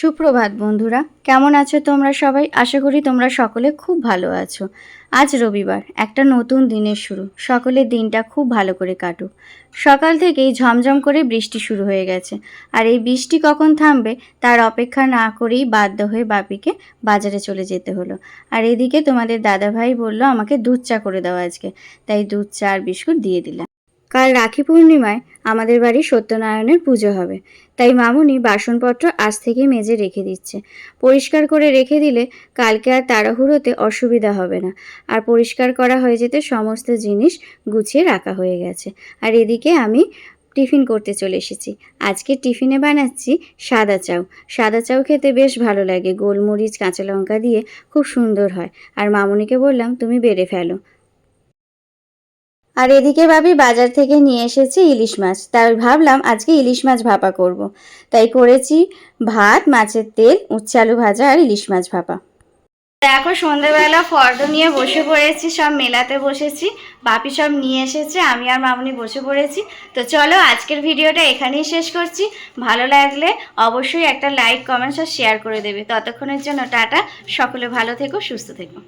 সুপ্রভাত বন্ধুরা, কেমন আছো তোমরা সবাই? আশা করি তোমরা সকলে খুব ভালো আছো। আজ রবিবার, একটা নতুন দিনের শুরু। সকলের দিনটা খুব ভালো করে কাটুক। সকাল থেকেই ঝমঝম করে বৃষ্টি শুরু হয়ে গেছে। আর এই বৃষ্টি কখন থামবে, তার অপেক্ষা না করেই বাধ্য হয়ে বাপিকে বাজারে চলে যেতে হলো। আর এদিকে তোমাদের দাদাভাই বলল, আমাকে দুধ চা করে দাও আজকে। তাই দুধ চা আর বিস্কুট দিয়ে দিলাম। কাল রাখি পূর্ণিমায় আমাদের বাড়ি সত্যনারায়ণের পুজো হবে। তাই মামুনি বাসনপত্র আজ থেকে মেজে রেখে দিচ্ছে। পরিষ্কার করে রেখে দিলে কালকে আর তাড়াহুড়োতে অসুবিধা হবে না। আর পরিষ্কার করা হয়ে যেতে সমস্ত জিনিস গুছিয়ে রাখা হয়ে গেছে। আর এদিকে আমি টিফিন করতে চলে এসেছি। আজকে টিফিনে বানাচ্ছি সাদা চাউ। সাদা চাউ খেতে বেশ ভালো লাগে। গোলমরিচ, কাঁচা লঙ্কা দিয়ে খুব সুন্দর হয়। আর মামুনিকে বললাম, তুমি বেড়ে ফেলো। আর এদিকে ভাবি বাজার থেকে নিয়ে এসেছি ইলিশ মাছ। তাই ভাবলাম আজকে ইলিশ মাছ ভাপা করব। তাই করেছি ভাত, মাছের তেল, উচ্ছে আলু ভাজা আর ইলিশ মাছ ভাপা। দেখো সন্ধেবেলা ফর্দ নিয়ে বসে পড়েছি, সব মেলাতে বসেছি। বাপি সব নিয়ে এসেছে, আমি আর মামনি বসে পড়েছি। তো চলো আজকের ভিডিওটা এখানেই শেষ করছি। ভালো লাগলে অবশ্যই একটা লাইক, কমেন্টস আর শেয়ার করে দেবে। ততক্ষণের জন্য টাটা। সকলে ভালো থেকো, সুস্থ থেকো।